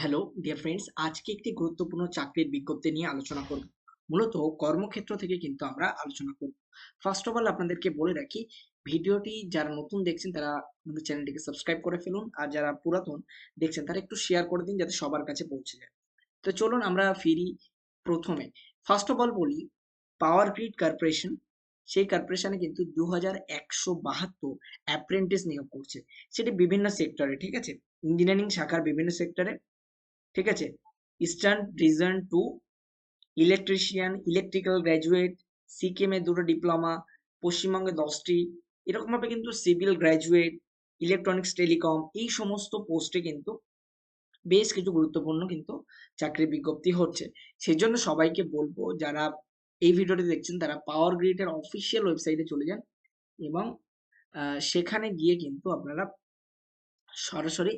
Hello dear friends আজকে একটি গুরুত্বপূর্ণ চাকরির বিজ্ঞপ্তি নিয়ে আলোচনা করব। মূলত কর্মক্ষেত্র থেকে কিন্তু আমরা আলোচনা করব। ফার্স্ট অফ অল আপনাদেরকে বলে রাখি, ভিডিওটি যারা নতুন দেখছেন, তারা আমাদের চ্যানেলটিকে সাবস্ক্রাইব করে ফেলুন। আর যারা পুরাতন দেখছেন, তারা একটু শেয়ার করে দিন, যাতে সবার কাছে পৌঁছে যায়। তো চলুন আমরা ফিরি প্রথমে। ফার্স্ট অফ অল বলি পাওয়ার গ্রিড কর্পোরেশন সেই কর্পোরেশনে কিন্তু দু হাজার একশো বাহাত্তর অ্যাপ্রেন্টিস নিয়োগ করছে। সেটি বিভিন্ন সেক্টরে ঠিক আছে? ইঞ্জিনিয়ারিং শাখার বিভিন্ন সেক্টরে ঠিক আছে? Eastern region to electrician electrical graduate সিকিমে দুটো ডিপ্লোমা পশ্চিমবঙ্গে দশটি, এরকমভাবে কিন্তু সিভিল গ্র্যাজুয়েট ইলেকট্রনিক্স টেলিকম এই সমস্ত পোস্টে কিন্তু বেশ কিছু গুরুত্বপূর্ণ কিন্তু চাকরির বিজ্ঞপ্তি হচ্ছে। সেই জন্য সবাইকে বলব, যারা এই ভিডিওটি দেখছেন, তারা পাওয়ার গ্রিডের অফিসিয়াল ওয়েবসাইটে চলে যান এবং সেখানে গিয়ে কিন্তু আপনারা সরাসরি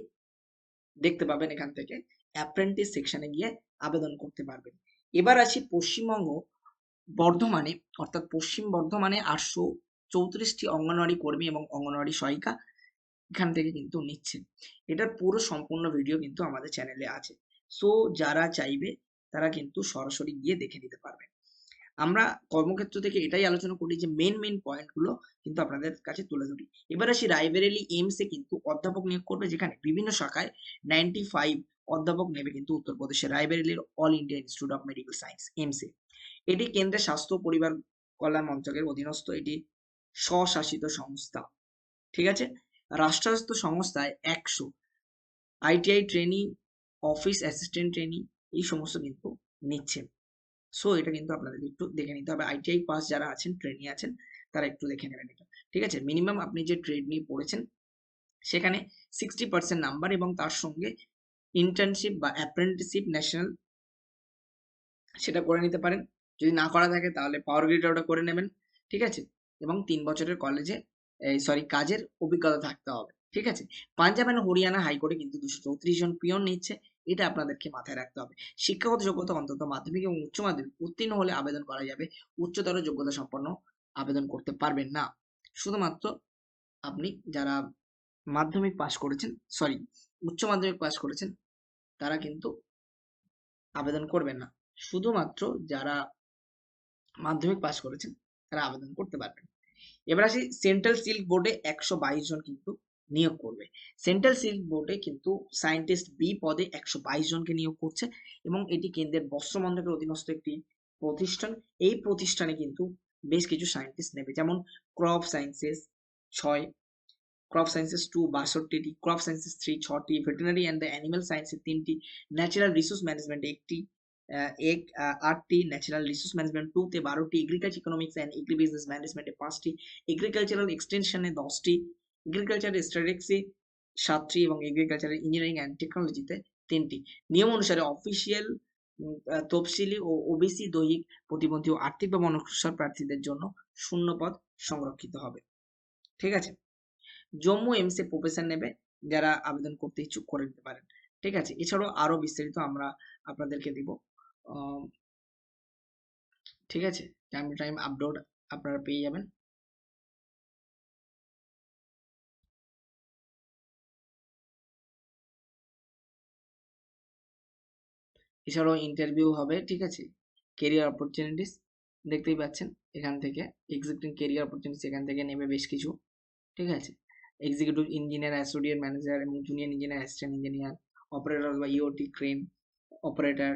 দেখতে পাবেন এখান থেকে। অ্যাপ্রেন্টিস সেকশনে গিয়ে আবেদন করতে পারবেন। এবার আসি পশ্চিমবঙ্গ বর্ধমানে, অর্থাৎ পশ্চিম বর্ধমানে আটশো চৌত্রিশটি অঙ্গনওয়াড়ি কর্মী এবং অঙ্গনওয়াড়ি সহায়িকা এখান থেকে কিন্তু নিচ্ছে এটার পুরো সম্পূর্ণ ভিডিও কিন্তু আমাদের চ্যানেলে আছে। সো যারা চাইবে, তারা কিন্তু সরাসরি গিয়ে দেখে নিতে পারবে। আমরা কর্মক্ষেত্র থেকে এটাই আলোচনা করি যে মেন মেন পয়েন্টগুলো কিন্তু আপনাদের কাছে তুলে ধরি। এবার আসি রাইবেরেলি এমসে কিন্তু অধ্যাপক নিয়োগ করবে, যেখানে বিভিন্ন শাখায় নাইনটি ফাইভ অধ্যাপক নেবে কিন্তু উত্তরপ্রদেশের রায়বেরেলির All India Institute of Medical Science, MC. এটি কেন্দ্রের স্বাস্থ্য পরিবার কল্যাণ মন্ত্রকের অধীনস্থ এটি স্বশাসিত সংস্থা। ঠিক আছে? রাষ্ট্রায়ত্ত সংস্থায় একশো। ITI training, office assistant training, এই সমস্ত কিন্তু নিচ্ছে। সো, এটা কিন্তু আপনাদের একটু দেখে নিতে হবে। আইটিআই পাস যারা আছেন, ট্রেনি আছেন, তারা একটু দেখে নেবেন এটা। ঠিক আছে? মিনিমাম আপনি যে ট্রেড নিয়ে পড়েছেন, সেখানে সিক্সটি পার্সেন্ট নাম্বার এবং তার সঙ্গে ইন্টার্নশিপ বা অ্যাপ্রেন্টিসশিপ ন্যাশনাল সেটা করে নিতে পারেন। যদি না করা থাকে তাহলে পাওয়ার গ্রিড ওটা করে নেবেন, ঠিক আছে? এবং তিন বছরের কলেজে সরি কাজের অভিজ্ঞতা থাকতে হবে, ঠিক আছে? পাঞ্জাব অ্যান্ড হরিয়ানা হাইকোর্টে কিন্তু দুশো চৌত্রিশ জন পিয়ন নিচ্ছে, এটা আপনাদেরকে মাথায় রাখতে হবে। শিক্ষাগত যোগ্যতা অন্তত মাধ্যমিক এবং উচ্চ মাধ্যমিক উত্তীর্ণ হলে আবেদন করা যাবে, উচ্চতর যোগ্যতা সম্পন্ন আবেদন করতে পারবেন না। শুধুমাত্র আপনি যারা মাধ্যমিক পাশ করেছেন সরি উচ্চ মাধ্যমিক পাশ করেছেন, তারা কিন্তু আবেদন করবেন না। শুধুমাত্র যারা মাধ্যমিক পাশ করেছেন, তারা আবেদন করতে পারবেন। এবার আসি সেন্ট্রাল সিল্ক বোর্ডে একশো বাইশ জন কিন্তু নিয়োগ করবে। সেন্ট্রাল সিল্ক বোর্ডে কিন্তু সায়েন্টিস্ট বি পদে একশো বাইশ জনকে নিয়োগ করছে এবং এটি কেন্দ্রের বস্ত্র মন্ত্রকের অধীনস্থ একটি প্রতিষ্ঠান। এই প্রতিষ্ঠানে কিন্তু বেশ কিছু সায়েন্টিস্ট নেবে, যেমন ক্রপ সায়েন্সেস ছয় ক্রপ সায়েন্সেস টু বাষট্টিটি ক্রপ সায়েন্সেস থ্রি ছটি ভেটেনারি অ্যান্ড দ্য অ্যানিমাল সায়েন্সের তিনটি ন্যাচারাল রিসোর্স ম্যানেজমেন্ট একটি এক আটটি ন্যাচারাল রিসোর্স ম্যানেজমেন্ট টুতে বারোটি agriculture economics and agri business ম্যানেজমেন্টে পাঁচটি এগ্রিকালচারাল এক্সটেনশনে দশটি এগ্রিকালচার স্ট্যাটিক্সে সাতটি এবং এগ্রিকালচারাল ইঞ্জিনিয়ারিং অ্যান্ড টেকনোলজিতে তিনটি নিয়ম অনুসারে অফিসিয়াল তফসিলি ও ওবিসি দৈহিক প্রতিবন্ধী ও আর্থিকভাবে অনগ্রসর প্রার্থীদের জন্য শূন্য পদ সংরক্ষিত হবে। ঠিক আছে? জম্মু এমসে প্রফেশন নেবে, যারা আবেদন করতে ইচ্ছুক করে নিতে পারেন। ঠিক আছে? এছাড়াও আরও বিস্তারিত আমরা আপনাদেরকে দিব। ঠিক আছে? টাইম টু টাইম আপলোড আপনারা পেয়ে যাবেন। এছাড়াও ইন্টারভিউ হবে, ঠিক আছে? কেরিয়ার অপরচুনিটিস দেখতেই পাচ্ছেন এখান থেকে। এক্সিস্টিং কেরিয়ার অপরচুনিটিস এখান থেকে নেবে বেশ কিছু। ঠিক আছে? এক্সিকিউটিভ ইঞ্জিনিয়ার অ্যাসোসিয়েট ম্যানেজার এবং junior engineer assistant engineer operator বা ইওটি ক্রেন অপারেটর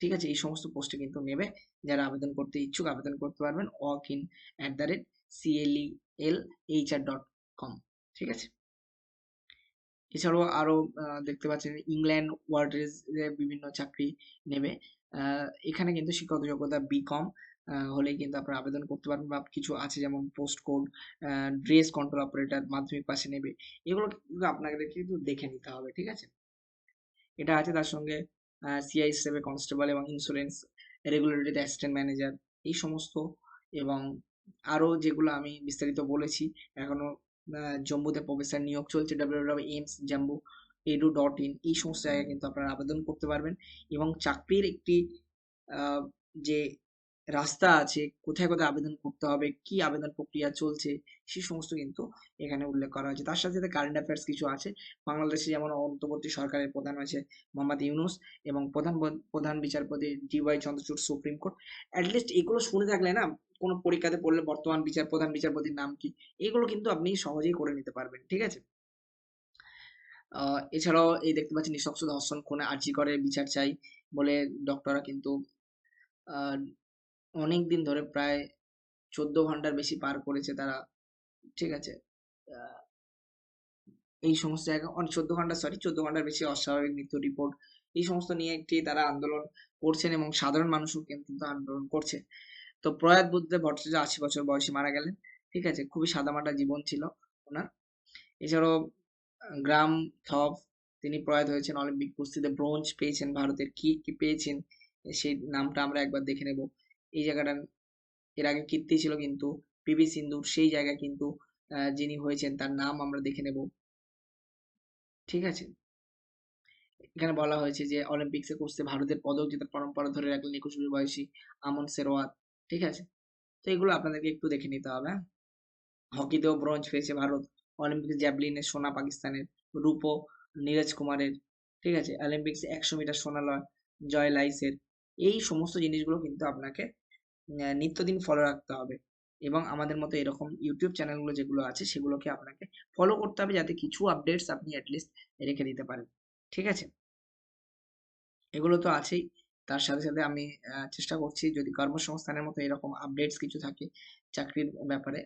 ঠিক আছে? এই সমস্ত পোস্টে কিন্তু নেবে। যারা আবেদন করতে ইচ্ছুক, আবেদন করতে পারবেন। Walk in at the rate CLE L H R dot com ঠিক আছে? এছাড়াও আরও দেখতে পাচ্ছেন ইংল্যান্ড ওয়ার্ল্ডের বিভিন্ন চাকরি নেবে। এখানে কিন্তু শিক্ষক যোগ্যতা বি কম হলেই কিন্তু আপনারা আবেদন করতে পারবেন বা কিছু আছে যেমন post code dress control operator মাধ্যমিক পাশে নেবে। এগুলো কিন্তু আপনাকে কিন্তু দেখে নিতে হবে, ঠিক আছে? এটা আছে তার সঙ্গে সিআই হিসেবে কনস্টেবল এবং ইন্স্যুরেন্স রেগুলেটরি অ্যাসিস্ট্যান্ট ম্যানেজার এই সমস্ত এবং আরও যেগুলো আমি বিস্তারিত বলেছি, এখনও জম্মুতে প্রফেসর নিয়োগ চলছে W AIIMS Jammu edu dot in এই সমস্ত জায়গায় কিন্তু আপনারা আবেদন করতে পারবেন এবং চাকরির একটি যে রাস্তা আছে, কোথায়, কোথায় আবেদন করতে হবে, কি আবেদন প্রক্রিয়া চলছে, সে সমস্ত কিন্তু এখানে উল্লেখ করা হয়েছে। তার সাথে, সাথে কারেন্ট অ্যাফেয়ার্স কিছু আছে। বাংলাদেশে যেমন অন্তর্বর্তী সরকারের প্রধান হয়েছে মোহাম্মদ ইউনুস এবং প্রধান প্রধান বিচারপতি D Y Chandrachud Supreme court. At least এগুলো শুনে থাকলে না কোনো পরীক্ষাতে পড়লে বর্তমান বিচার প্রধান বিচারপতির নাম কি? এগুলো কিন্তু আপনি সহজেই করে নিতে পারবেন। ঠিক আছে? এছাড়াও এই দেখতে পাচ্ছেন নৃশংস ধর্ষণ খুনে আরজিকরের বিচার চাই বলে ডক্টররা কিন্তু অনেকদিন ধরে প্রায় ১৪ ঘণ্টার বেশি পার করেছে তারা। ঠিক আছে? এই সমস্ত জায়গা ১৪ ঘণ্টা সরি ১৪ ঘণ্টার বেশি অস্বাভাবিক মৃত্যুর রিপোর্ট। এই সমস্ত নিয়ে একটি তারা আন্দোলন করছেন এবং সাধারণ মানুষও কিন্তু আন্দোলন করছে। তো প্রয়াত বুদ্ধদেব ভট্টাচার্য ৮০ বছর বয়সে মারা গেলেন। ঠিক আছে? খুবই সাদামাটা জীবন ছিল উনার। এছাড়াও গ্রাম থপ তিনি প্রয়াত হয়েছেন অলিম্পিক কুস্তিতে ব্রোঞ্জ পেয়েছেন ভারতের। কি, কি পেয়েছেন সেই নামটা আমরা একবার দেখে নেব। এই জায়গাটা এর আগে কীর্তি ছিল কিন্তু পিভি সিন্ধুর সেই জায়গায় কিন্তু যিনি হয়েছেন তার নাম আমরা দেখে নেব। ঠিক আছে? এখানে বলা হয়েছে যে অলিম্পিক্সে কুস্তি ভারতের পদক জেতার পরম্পরা ধরে রাখলেন ২১ বছর বয়সী আমন সেরওয়াত। ঠিক আছে? তো এগুলো আপনাদেরকে একটু দেখে নিতে হবে, হ্যাঁ? হকিতেও ব্রোঞ্জ পেয়েছে ভারত। অলিম্পিক্স জ্যাভলিনে সোনা পাকিস্তানের, রূপো নীরজ কুমারের। ঠিক আছে? অলিম্পিক্সে ১০০ মিটার সোনা জয় লাইসের। এই সমস্ত জিনিসগুলো কিন্তু আপনাকে নিত্যদিন ফলো রাখতে হবে এবং আমাদের মতো এরকম ইউটিউব চ্যানেলগুলো যেগুলো আছে সেগুলোকে আপনাকে ফলো করতে হবে যাতে কিছু আপডেটস আপনি এট লিস্ট রেখে দিতে পারেন। ঠিক আছে? এগুলো তো আছেই। তার সাথে, সাথে আমি চেষ্টা করছি যদি কর্মসংস্থানের মতো এরকম আপডেটস কিছু থাকে চাকরির ব্যাপারে,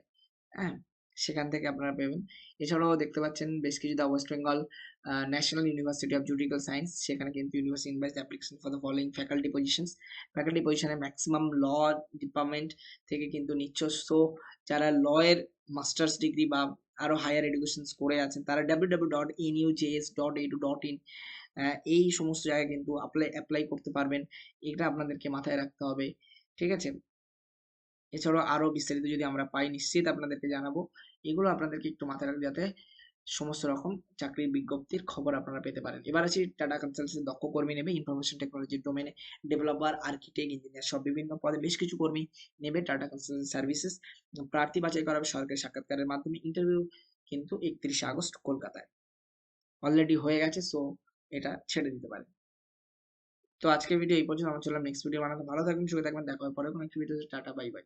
হ্যাঁ? সেখান থেকে আপনারা পেবেন। এছাড়াও দেখতে পাচ্ছেন বেশ কিছু the West Bengal National University of Judicial Science সেখানে কিন্তু university invites application for the following faculty positions. Faculty পজিশনে ম্যাক্সিমাম ল ডিপার্টমেন্ট থেকে কিন্তু নিচ্ছে। সো যারা ল এর মাস্টার্স ডিগ্রি বা আরও হায়ার এডুকেশনস করে আছেন, তারা www.nujs.edu.in অ্যা এই সমস্ত জায়গায় কিন্তু আপলাই এপ্লাই করতে পারবেন। এটা আপনাদেরকে মাথায় রাখতে হবে। ঠিক আছে? এছাড়াও আরও বিস্তারিত যদি আমরা পাই নিশ্চিত আপনাদেরকে জানাব। এগুলো আপনাদেরকে একটু মাথায় রাখবেন যাতে সমস্ত রকম চাকরির বিজ্ঞপ্তির খবর আপনারা পেতে পারেন। এবার আসি টাটা কনসালটেন্সির দক্ষ কর্মী নেবে ইনফরমেশন টেকনোলজি ডোমেনে ডেভেলপার, আর্কিটেক্ট, ইঞ্জিনিয়ার সব বিভিন্ন পদে বেশ কিছু কর্মী নেবে টাটা কনসালটেন্সি সার্ভিসেস। প্রার্থী বাছাই করা হবে সরকারি সাক্ষাৎকারের মাধ্যমে। ইন্টারভিউ কিন্তু ৩১ আগস্ট কলকাতায়। অলরেডি হয়ে গেছে সো এটা ছেড়ে দিতে পারেন। তো আজকের ভিডিও এই পর্যন্ত। আমরা চললাম নেক্সট ভিডিও বানাতে। ভালো থাকবেন, সুখে থাকবেন। দেখা হবে পরের কোনো একটি ভিডিওতে। Tata bye, bye.